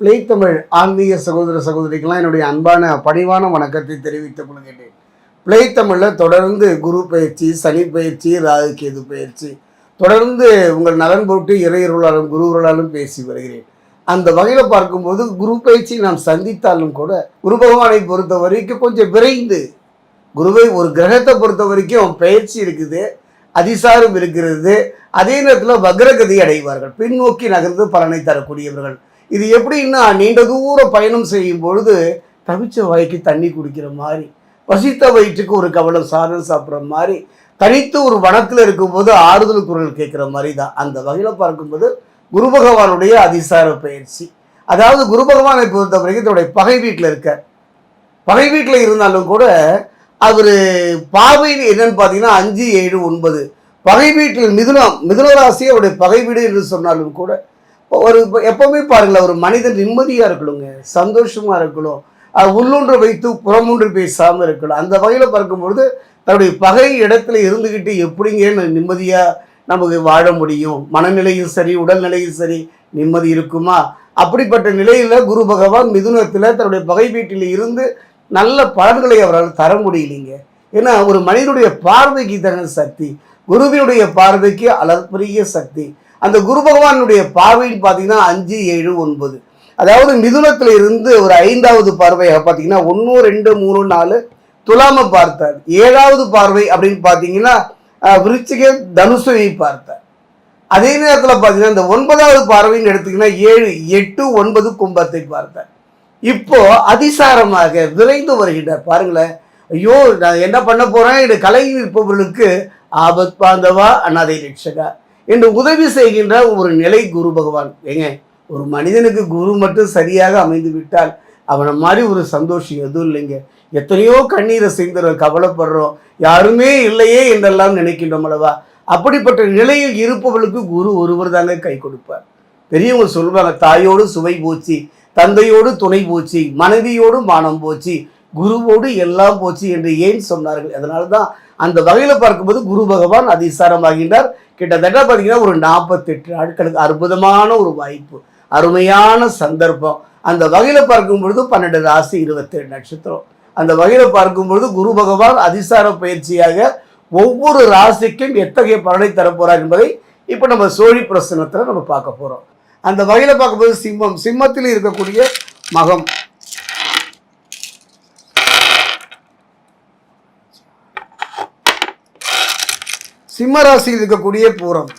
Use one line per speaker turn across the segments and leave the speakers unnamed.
Play Tamil ஆன்மீக சகோதர சகோதரிக்கெல்லாம் என்னுடைய அன்பான பணிவான வணக்கத்தை தெரிவித்துக் கொள்கின்றேன். பிளே தமிழில் தொடர்ந்து குரு பயிற்சி சனி பயிற்சி ராகு கேது பயிற்சி தொடர்ந்து உங்கள் நலன் போட்டு இறையருளாலும் குருவர்களாலும் பேசி வருகிறேன். அந்த வகையில் பார்க்கும்போது குரு பயிற்சி நாம் சந்தித்தாலும் கூட குரு பகவானை பொறுத்த வரைக்கும் கொஞ்சம் விரைந்து குருவை ஒரு கிரகத்தை பொறுத்த வரைக்கும் பயிற்சி இருக்குது அதிசாரம் இருக்கிறது. அதே நேரத்தில் வக்ரகதி அடைவார்கள். பின்னோக்கி நகர்ந்து பலனை தரக்கூடியவர்கள். இது எப்படின்னா நீண்ட தூர பயணம் செய்யும் பொழுது தவிச்ச வாய்க்கு தண்ணி குடிக்கிற மாதிரி பசித்த வயிற்றுக்கு ஒரு கவலம் சாதம் சாப்பிட்ற மாதிரி தனித்து ஒரு வனத்தில் இருக்கும்போது ஆறுதல் குரல் கேட்குற மாதிரி தான் அந்த வகையில் பார்க்கும்போது குரு பகவானுடைய அதிசார பயிற்சி. அதாவது குரு பகவானை பொறுத்த வரைக்கும் தன்னுடைய பகை வீட்டில் இருக்க பகை வீட்டில் இருந்தாலும் கூட அவர் பார்வை என்னன்னு பார்த்தீங்கன்னா அஞ்சு ஏழு ஒன்பது. பகை வீட்டில் மிதுனம் மிதுன ராசி அவருடைய பகை வீடு என்று சொன்னாலும் கூட ஒரு எப்பவுமே பாருங்களேன் ஒரு மனிதன் நிம்மதியாக இருக்கணுங்க சந்தோஷமாக இருக்கணும். அது உள்ளொன்று வைத்து புறமொன்று பேசாமல் இருக்கணும். அந்த வகையில் பார்க்கும்பொழுது தன்னுடைய பகை இடத்துல இருந்துக்கிட்டு எப்படிங்க நிம்மதியாக நமக்கு வாழ முடியும்? மனநிலையும் சரி உடல்நிலையும் சரி நிம்மதி இருக்குமா? அப்படிப்பட்ட நிலையில் குரு பகவான் மிதுனத்தில் தன்னுடைய பகை வீட்டில் இருந்து நல்ல பலன்களை அவரால் தர முடியலைங்க. ஏன்னா ஒரு மனிதனுடைய பார்வைக்கு தானே சக்தி குருவினுடைய பார்வைக்கு அளப்பரிய சக்தி. அந்த குரு பகவானுடைய பார்வைன்னு பார்த்தீங்கன்னா அஞ்சு ஏழு ஒன்பது. அதாவது மிதுனத்தில் இருந்து ஒரு ஐந்தாவது பார்வையாக பார்த்தீங்கன்னா ஒன்று ரெண்டு மூணு நாலு துலாம பார்த்தார். ஏழாவது பார்வை அப்படின்னு பார்த்தீங்கன்னா விருச்சிக தனுசுவை பார்த்தார். அதே நேரத்தில் பார்த்தீங்கன்னா இந்த ஒன்பதாவது பார்வைன்னு எடுத்தீங்கன்னா ஏழு எட்டு ஒன்பது கும்பத்தை பார்த்தார். இப்போ அதிசாரமாக விரைந்து வருகின்றார். பாருங்களேன். ஐயோ நான் என்ன பண்ண போறேன்? என் கலை நிற்பவர்களுக்கு ஆபத் பாந்தவா அண்ணாதை ரட்சகா. என்று உதவி செய்கின்ற ஒரு நிலை குரு பகவான். ஏங்க ஒரு மனிதனுக்கு குரு மட்டும் சரியாக அமைந்து விட்டால் அவனை மாதிரி ஒரு சந்தோஷம் எதுவும் இல்லைங்க. எத்தனையோ கண்ணீரை செய்துறோம் கவலைப்படுறோம். யாருமே இல்லையே என்றெல்லாம் நினைக்கின்றோம் அல்லவா? அப்படிப்பட்ட நிலையில் இருப்பவர்களுக்கு குரு ஒருவர் தாங்க கை கொடுப்பார். பெரியவங்க சொல்லுவாங்க தாயோடு சுவை போச்சு தந்தையோடு துணை போச்சு மனைவியோடு மானம் போச்சு குருவோடு எல்லாம் போச்சு என்று ஏன் சொன்னார்கள்? அதனால தான் அந்த வகையில் பார்க்கும்போது குரு பகவான் அதிசாரமாகின்றார். கிட்டத்தட்ட பார்த்தீங்கன்னா ஒரு நாற்பத்தெட்டு நாட்களுக்கு அற்புதமான ஒரு வாய்ப்பு அருமையான சந்தர்ப்பம். அந்த வகையில் பார்க்கும் பொழுது பன்னெண்டு ராசி இருபத்தேழு நட்சத்திரம். அந்த வகையில் பார்க்கும் பொழுது குரு பகவான் அதிசார பயிற்சியாக ஒவ்வொரு ராசிக்கும் எத்தகைய பலனை தரப்போறார் என்பதை இப்போ நம்ம சோழி பிரசனத்தில் நம்ம பார்க்க போகிறோம் அந்த வகையில் பார்க்கும்போது சிம்மம் சிம்மத்தில் இருக்கக்கூடிய மகம் சிம்ம ராசியில் இருக்கக்கூடிய பூரம்.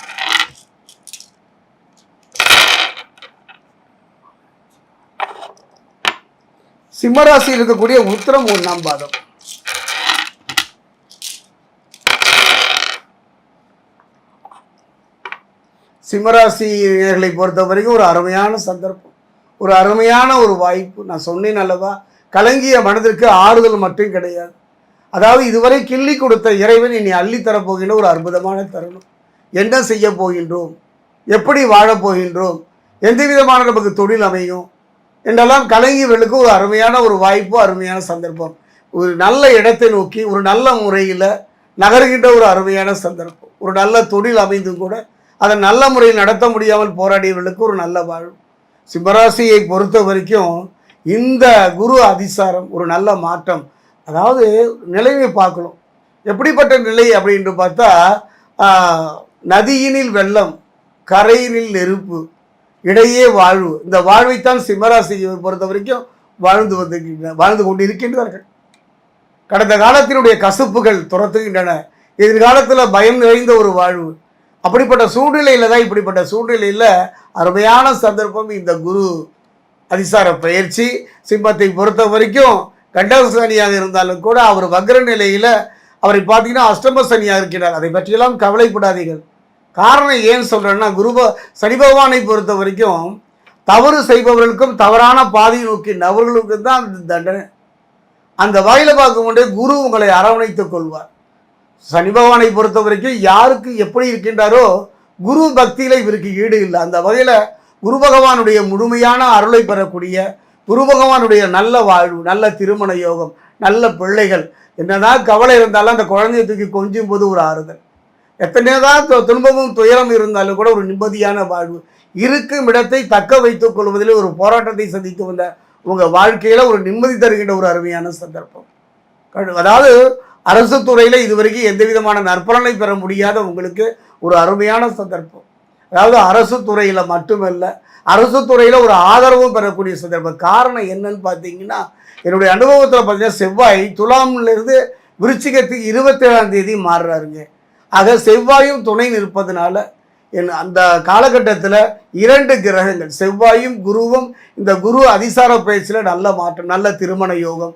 சிம்ம ராசியில் இருக்கக்கூடிய உத்திரம் ஒன்றாம் பாதம். சிம்மராசியர்களை பொறுத்த வரைக்கும் ஒரு அருமையான சந்தர்ப்பம். ஒரு அருமையான ஒரு வாய்ப்பு. நான் சொன்னேன் அல்லவா? கலங்கிய மனதிற்கு ஆறுதல் மட்டும் கிடையாது. அதாவது இதுவரை கிள்ளி கொடுத்த இறைவன் இனி அள்ளி தரப்போகின்ற ஒரு அற்புதமான தருணம். என்ன செய்ய போகின்றோம்? எப்படி வாழப்போகின்றோம் எந்த விதமான நமக்கு தொழில் அமையும்? என்றெல்லாம் கலைஞர்களுக்கு ஒரு அருமையான ஒரு வாய்ப்பு அருமையான சந்தர்ப்பம். ஒரு நல்ல இடத்தை நோக்கி ஒரு நல்ல முறையில் நகர்கின்ற ஒரு அருமையான சந்தர்ப்பம். ஒரு நல்ல தொழில் அமைந்தும் கூட அதை நல்ல முறையில் நடத்த முடியாமல் போராடியவர்களுக்கு ஒரு நல்ல வாழ்வு. சிம்மராசியை பொறுத்த வரைக்கும் இந்த குரு அதிசாரம் ஒரு நல்ல மாற்றம். அதாவது நிலையை பார்க்கணும். எப்படிப்பட்ட நிலை அப்படின்ட்டு பார்த்தா நதியினில் வெள்ளம் கரையினில் நெருப்பு இடையே வாழ்வு. இந்த வாழ்வைத்தான் சிம்மராசியை பொறுத்த வரைக்கும் வாழ்ந்து வந்து வாழ்ந்து கொண்டு இருக்கின்றார்கள் கடந்த காலத்தினுடைய கசப்புகள் துரத்துகின்றன. எதிர்காலத்தில் பயம் நிறைந்த ஒரு வாழ்வு. அப்படிப்பட்ட சூழ்நிலையில் தான் இப்படிப்பட்ட சூழ்நிலையில் அருமையான சந்தர்ப்பம் இந்த குரு அதிசார பயிற்சி. சிம்மத்தை பொறுத்த வரைக்கும் கண்டகசனியாக இருந்தாலும் கூட அவர் வக்ர நிலையில் அவரை பார்த்தீங்கன்னா அஷ்டம சனியாக இருக்கிறார். அதை பற்றியெல்லாம் கவலைப்படாதீர்கள். காரணம் ஏன் சொல்கிறேன்னா குருப சனி பகவானை பொறுத்த வரைக்கும் தவறு செய்பவர்களுக்கும் தவறான பாதையை நோக்கி நபர்களுக்கும் தான் அந்த தண்டனை. அந்த வகையில் பார்க்கும்போதே குரு உங்களை அரவணைத்துக் கொள்வார். சனி பகவானை பொறுத்த வரைக்கும் யாருக்கு எப்படி இருக்கின்றாரோ குரு பக்தியில் இவருக்கு ஈடு இல்லை. அந்த வகையில் குரு பகவானுடைய முழுமையான அருளை பெறக்கூடிய குரு பகவானுடைய நல்ல வாழ்வு நல்ல திருமண யோகம் நல்ல பிள்ளைகள். என்னதான் கவலை இருந்தாலும் அந்த குழந்தைய தூக்கி கொஞ்சும் போது ஒரு ஆறுதல். எத்தனையோ தான் துன்பமும் துயரம் இருந்தாலும் கூட ஒரு நிம்மதியான வாழ்வு. இருக்கும் இடத்தை தக்க வைத்துக் கொள்வதில் ஒரு போராட்டத்தை சந்தித்து வந்த உங்கள் வாழ்க்கையில் ஒரு நிம்மதி தருகின்ற ஒரு அருமையான சந்தர்ப்பம். அதாவது அரசு துறையில் இதுவரைக்கும் எந்த விதமான நற்பலனை பெற முடியாத உங்களுக்கு ஒரு அருமையான சந்தர்ப்பம். அதாவது அரசு துறையில் மட்டுமல்ல அரசு துறையில் ஒரு ஆதரவும் பெறக்கூடிய சந்தர்ப்பம். காரணம் என்னன்னு பார்த்தீங்கன்னா என்னுடைய அனுபவத்தில் பார்த்தீங்கன்னா செவ்வாய் துலாம்லேருந்து விருச்சிகத்துக்கு இருபத்தேழாம் தேதி மாறுறாருங்க. ஆக செவ்வாயும் துணை நிற்பதனால என் அந்த காலகட்டத்தில் இரண்டு கிரகங்கள் செவ்வாயும் குருவும் இந்த குரு அதிசார பயிற்சியில் நல்ல மாற்றம் நல்ல திருமண யோகம்.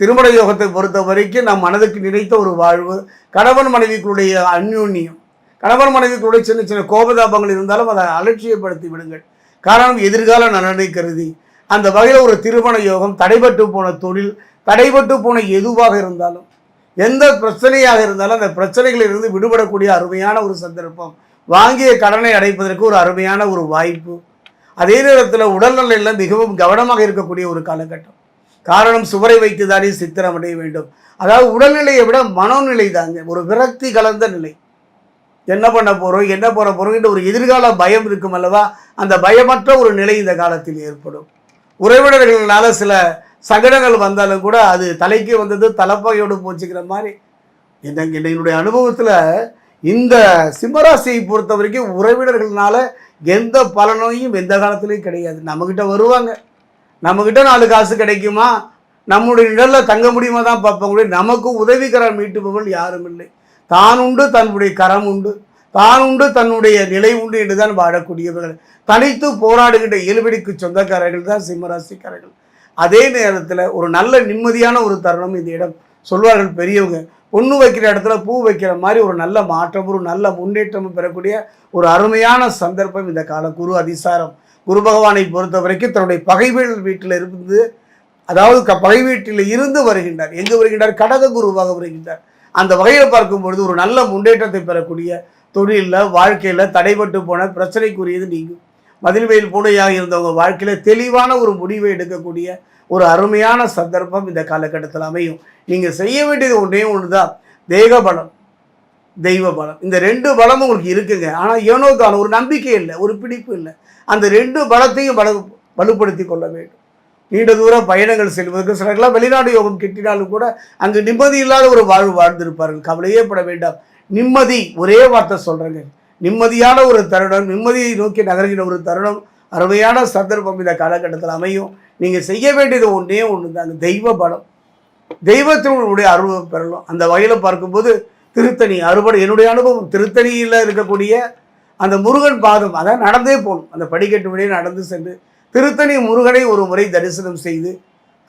திருமண யோகத்தை பொறுத்த வரைக்கும் நம் மனதுக்கு நினைத்த ஒரு வாழ்வு கணவன் மனைவிக்குடைய அந்யூன்யம். கணவன் மனைவிக்குடைய சின்ன சின்ன கோபதாபங்கள் இருந்தாலும் அதை அலட்சியப்படுத்தி விடுங்கள். காரணம் எதிர்கால நலனை கருதி. அந்த வகையில் ஒரு திருமண யோகம் தடைபட்டு போன தொழில் தடைபட்டு போன எதுவாக இருந்தாலும் எந்த பிரச்சனையாக இருந்தாலும் அந்த பிரச்சனைகளிலிருந்து விடுபடக்கூடிய அருமையான ஒரு சந்தர்ப்பம் வாங்கிய கடனை அடைப்பதற்கு ஒரு அருமையான ஒரு வாய்ப்பு. அதே நேரத்தில் உடல்நிலையில் மிகவும் கவனமாக இருக்கக்கூடிய ஒரு காலகட்டம். காரணம் சுவரை வைத்து தானே சித்திரம் அடைய வேண்டும். அதாவது உடல்நிலையை விட மனோநிலை தாங்க ஒரு விரக்தி கலந்த நிலை. என்ன பண்ண போகிறோம் என்ன பண்ண போகிறோம் ஒரு எதிர்கால பயம் இருக்கும் அல்லவா? அந்த பயமற்ற ஒரு நிலை இந்த காலத்தில் ஏற்படும். உறவினர்களால் சில சங்கடங்கள் வந்தாலும் கூட அது தலைக்கு வந்தது தலைப்பகையோடு போச்சுக்கிற மாதிரி. என்ன என்னுடைய அனுபவத்தில் இந்த சிம்மராசியை பொறுத்த வரைக்கும் உறவினர்களால எந்த பலனையும் எந்த காலத்துலையும் கிடையாது. நம்மக்கிட்ட வருவாங்க. நம்மக்கிட்ட நாலு காசு கிடைக்குமா? நம்முடைய நிழலில் தங்க முடியுமா தான் பார்ப்பாங்க. நமக்கு உதவிகரம் மீட்டுபவர்கள் யாரும் இல்லை. தான் உண்டு தன்னுடைய கரம் உண்டு. தான் உண்டு தன்னுடைய நிலை உண்டு என்று தான் வாழக்கூடியவர்கள். தனித்து போராடுகின்ற இயல்படிக்கு சொந்தக்காரர்கள் தான் சிம்மராசிக்காரர்கள். அதே நேரத்தில் ஒரு நல்ல நிம்மதியான ஒரு தருணம் இந்த இடம். சொல்வார்கள் பெரியவங்க பொண்ணு வைக்கிற இடத்துல பூ வைக்கிற மாதிரி ஒரு நல்ல மாற்றம் ஒரு நல்ல முன்னேற்றமும் பெறக்கூடிய ஒரு அருமையான சந்தர்ப்பம் இந்த கால குரு அதிசாரம். குரு பகவானை பொறுத்த வரைக்கும் தன்னுடைய பகைவர்கள் வீட்டில் இருந்து அதாவது க பகை வீட்டில் இருந்து வருகின்றார். எங்கு வருகின்றார்? கடக குருவாக வருகின்றார். அந்த வகையில் பார்க்கும் பொழுது ஒரு நல்ல முன்னேற்றத்தை பெறக்கூடிய தொழிலில் வாழ்க்கையில் தடைபட்டு போன பிரச்சனைக்குரியது நீங்கும். மதில்வெயில் பூனையாக இருந்தவங்க வாழ்க்கையில் தெளிவான ஒரு முடிவை எடுக்கக்கூடிய ஒரு அருமையான சந்தர்ப்பம் இந்த காலகட்டத்தில் அமையும். நீங்கள் செய்ய வேண்டியது ஒன்றே ஒன்று தான் தேக பலம் தெய்வ பலம். இந்த ரெண்டு பலமும் உங்களுக்கு இருக்குங்க. ஆனால் ஏனோ ஏனோக்கான ஒரு நம்பிக்கை இல்லை ஒரு பிடிப்பு இல்லை. அந்த ரெண்டு பலத்தையும் பல வலுப்படுத்தி கொள்ள வேண்டும். நீண்ட தூர பயணங்கள் செல்வதற்கு சிலர்களாம் வெளிநாடு யோகம் கிட்டினாலும் கூட அங்கு நிம்மதி இல்லாத ஒரு வாழ்வு வாழ்ந்திருப்பார்கள். கவலையே பட வேண்டாம். நிம்மதி ஒரே வார்த்தை சொல்கிறேங்க நிம்மதியான ஒரு தருணம் நிம்மதியை நோக்கி நகர்கிற ஒரு தருணம் அருமையான சந்தர்ப்பம் இந்த காலகட்டத்தில் அமையும். நீங்கள் செய்ய வேண்டியது ஒன்றே ஒன்று தான் தெய்வ பலம். தெய்வத்தினுடைய அருள் பெறலாம் அந்த வகையில் பார்க்கும்போது திருத்தணி அறுபடை என்னுடைய அனுபவம் திருத்தணியில் இருக்கக்கூடிய அந்த முருகன் பாதம் அதான் நடந்தே போகணும். அந்த படிக்கட்டு வழியே நடந்து சென்று திருத்தணி முருகனை ஒரு முறை தரிசனம் செய்து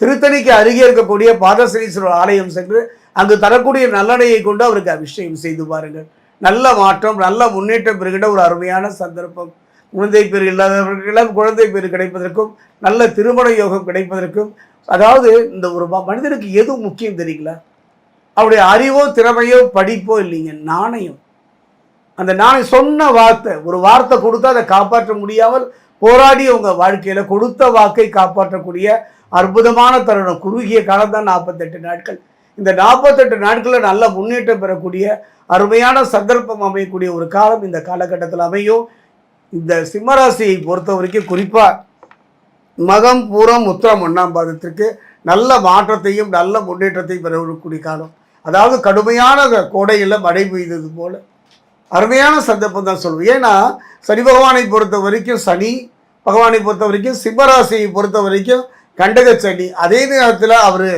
திருத்தணிக்கு அருகே இருக்கக்கூடிய பாதசனீஸ்வரர் ஆலயம் சென்று அங்கு தரக்கூடிய நல்லடையை கொண்டு அவருக்கு அபிஷேகம் செய்து பாருங்கள். நல்ல மாற்றம் நல்ல முன்னேற்றம் பெறுகின்ற ஒரு அருமையான சந்தர்ப்பம். குழந்தை பேர் இல்லாதவர்களிடம் குழந்தை பேர் கிடைப்பதற்கும் நல்ல திருமண யோகம் கிடைப்பதற்கும் அதாவது இந்த ஒரு மனிதனுக்கு எது முக்கியம் தெரியுங்களா? அவருடைய அறிவோ திறமையோ படிப்போ இல்லைங்க நாணயம். அந்த நாணயம் சொன்ன வார்த்தை ஒரு வார்த்தை கொடுத்தா அதை காப்பாற்ற முடியாமல் போராடி உங்கள் வாழ்க்கையில் கொடுத்த வாக்கை காப்பாற்றக்கூடிய அற்புதமான தருணம். குறுகிய காலம் தான் நாற்பத்தெட்டு நாட்கள். இந்த நாற்பத்தெட்டு நாட்களில் நல்ல முன்னேற்றம் பெறக்கூடிய அருமையான சந்தர்ப்பம் அமையக்கூடிய ஒரு காலம் இந்த காலகட்டத்தில் அமையும். இந்த சிம்மராசியை பொறுத்த வரைக்கும் குறிப்பாக மகம் பூரம் உத்திரம் ஒன்றாம் பாதத்திற்கு நல்ல மாற்றத்தையும் நல்ல முன்னேற்றத்தையும் பெறக்கூடிய காலம். அதாவது கடுமையான கோடையில் மழை பெய்தது போல். அருமையான சந்தர்ப்பம் தான் சொல்லுவேன் ஏன்னா சனி பகவானை பொறுத்த வரைக்கும் சனி பகவானை பொறுத்த வரைக்கும் சிம்மராசியை பொறுத்த வரைக்கும் கண்டக சனி அதே நேரத்தில் அவர்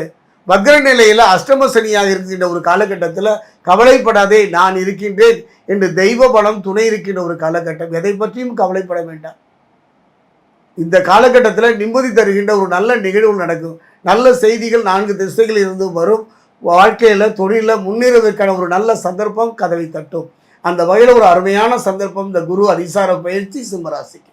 வக்ர நிலையில் அஷ்டம சனியாக இருக்கின்ற ஒரு காலகட்டத்தில் கவலைப்படாதே நான் இருக்கின்றேன் என்று தெய்வ பலம் துணை இருக்கின்ற ஒரு காலகட்டம். எதை பற்றியும் கவலைப்பட வேண்டாம். இந்த காலகட்டத்தில் நிம்மதி தருகின்ற ஒரு நல்ல நிகழ்வு நடக்கும். நல்ல செய்திகள் நான்கு திசைகளில் இருந்து வரும். வாழ்க்கையில் தொழிலில் முன்னேறுவதற்கான ஒரு நல்ல சந்தர்ப்பம் கதவை தட்டும். அந்த வகையில் ஒரு அருமையான சந்தர்ப்பம். இந்த குரு அதிசார பயிற்சி சிம்மராசிக்கு.